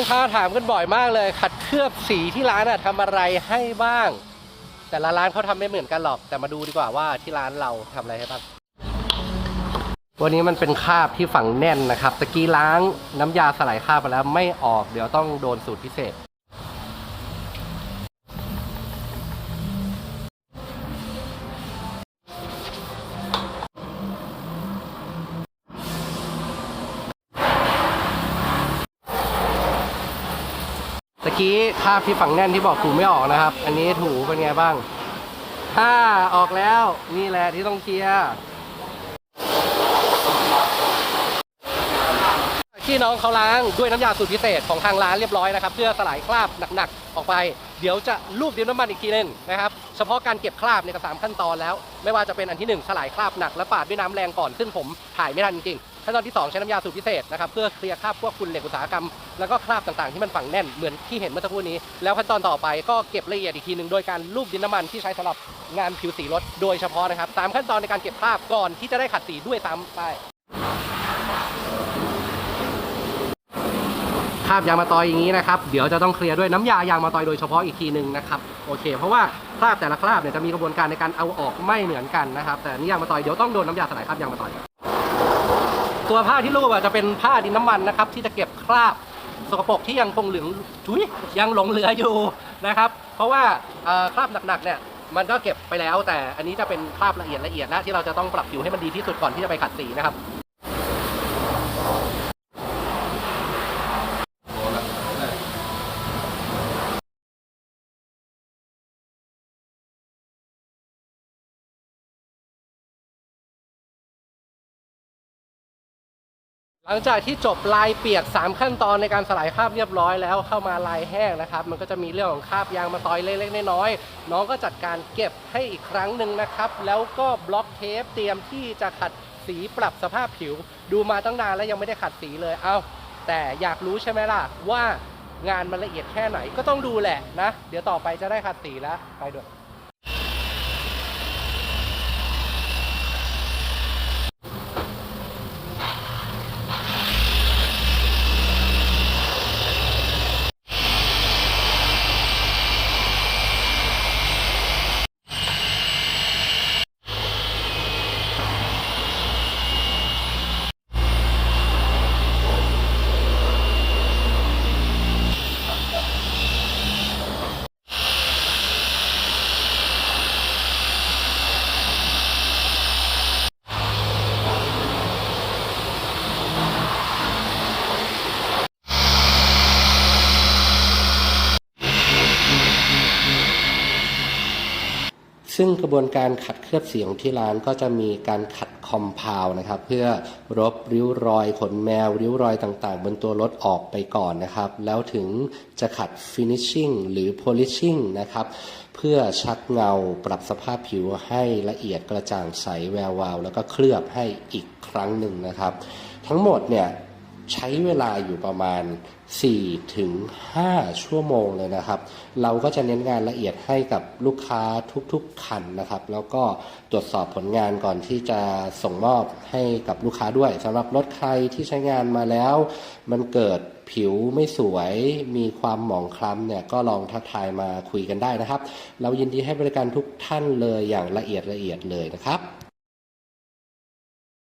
ลูกค้าถามกันบ่อยมากเลย ขัดเคลือบสีที่ร้านอะทำอะไรให้บ้าง แต่ละร้านเขาทำไม่เหมือนกันหรอก แต่มาดูดีกว่าว่าที่ร้านเราทำอะไรให้บ้างวันนี้มันเป็นคราบที่ฝังแน่นนะครับตะกี้ล้างน้ำยาสลายคราบไปแล้วไม่ออก เดี๋ยวต้องโดนสูตรพิเศษ กี้ภาพที่ฝังแน่นที่บอกถูไม่ออกนะครับ อันนี้ถูเป็นไงบ้างถ้าออกแล้วนี่แหละที่ต้องเคลียร์ ที่น้องเขาล้างด้วยน้ำยาสูตรพิเศษของทางร้านเรียบร้อยนะครับเพื่อสลายคราบหนักๆออกไป เดี๋ยวจะลูบดินน้ำมันอีกทีหนึงนะครับเฉพาะการเก็บคราบเนี่ยก็สามขั้นตอนแล้ว ไม่ว่าจะเป็นอันที่หนึ่งสลายคราบหนักและปาดด้วยน้ำแรงก่อนซึ่งผมถ่ายไม่ทันจริงๆขั้นตอนที่สองใช้น้ำยาสูตรพิเศษนะครับเพื่อเคลียร์คราบพวกฝุ่นเหล็กอุตสาหกรรม แล้วก็คราบต่างๆที่มันฝังแน่นเหมือนที่เห็นเมื่อสักครู่นี้ แล้วขั้นตอนต่อไปก็เก็บละเอียดอีกทีหนึ่งโดยการลูบดินน้ำมันที่ใช้สำหรับงานผิวสีรถโดยเฉพาะนะครับสามขั้นตอนในการเก็บคราบก่อนที่จะได้ขัดสีด้วยซ้ำไป คราบยางมาตอยอย่างนี้นะครับเดี๋ยวจะต้องเคลียร์ด้วยน้ำยายางมาตอยโดยเฉพาะอีกทีหนึ่งนะครับโอเค เพราะว่าคราบแต่ละคราบเนี่ยจะมีกระบวนการในการเอาออกไม่เหมือนกันนะครับ แต่นี่ยางมาตอยเดี๋ยวต้องโดนน้ำยาสลายคราบยางมาตอยตัวผ้าที่รูปจะเป็นผ้าดินน้ำมันนะครับที่จะเก็บคราบสกปรกที่ยังคงเหลืองทุยยังหลงเหลืออยู่นะครับ เพราะว่าคราบหนักๆเนี่ยมันก็เก็บไปแล้ว แต่อันนี้จะเป็นคราบละเอียดละเอียดนะที่เราจะต้องปรับผิวให้มันดีที่สุดก่อนที่จะไปขัดสีนะครับ หลังจากที่จบลายเปียก 3 ขั้นตอนในการสลายคราบเรียบร้อยแล้วเข้ามาลายแห้งนะครับ มันก็จะมีเรื่องของคราบยางมาตอยเล็กๆน้อยๆน้องก็จัดการเก็บให้อีกครั้งหนึ่งนะครับ แล้วก็บล็อกเทปเตรียมที่จะขัดสีปรับสภาพผิว ดูมาตั้งนานแล้วยังไม่ได้ขัดสีเลยเอาแต่อยากรู้ใช่ไหมล่ะว่างานมันละเอียดแค่ไหนก็ต้องดูแหละนะ เดี๋ยวต่อไปจะได้ขัดสีแล้วไปด้วย ซึ่งกระบวนการขัดเคลือบสีของที่ร้านก็จะมีการขัดคอมเพลนะครับ เพื่อรบริ้วรอยขนแมว ริ้วรอยต่างๆ บนตัวรถออกไปก่อนนะครับ แล้วถึงจะขัด finishing หรือ polishing นะครับ เพื่อชักเงาปรับสภาพผิวให้ละเอียดกระจ่างใสแวววาว แล้วก็เคลือบให้อีกครั้งหนึ่งนะครับ ทั้งหมดเนี่ย ใช้เวลาอยู่ประมาณ4ถึง5ชั่วโมงเลยนะครับ เราก็จะเน้นงานละเอียดให้กับลูกค้าทุกๆคันนะครับ แล้วก็ตรวจสอบผลงานก่อนที่จะส่งมอบให้กับลูกค้าด้วยสำหรับรถใครที่ใช้งานมาแล้ว มันเกิดผิวไม่สวยมีความหมองคล้ำเนี่ยก็ลองทักทายมาคุยกันได้นะครับ เรายินดีให้บริการทุกท่านเลยอย่างละเอียดละเอียดเลยนะครับ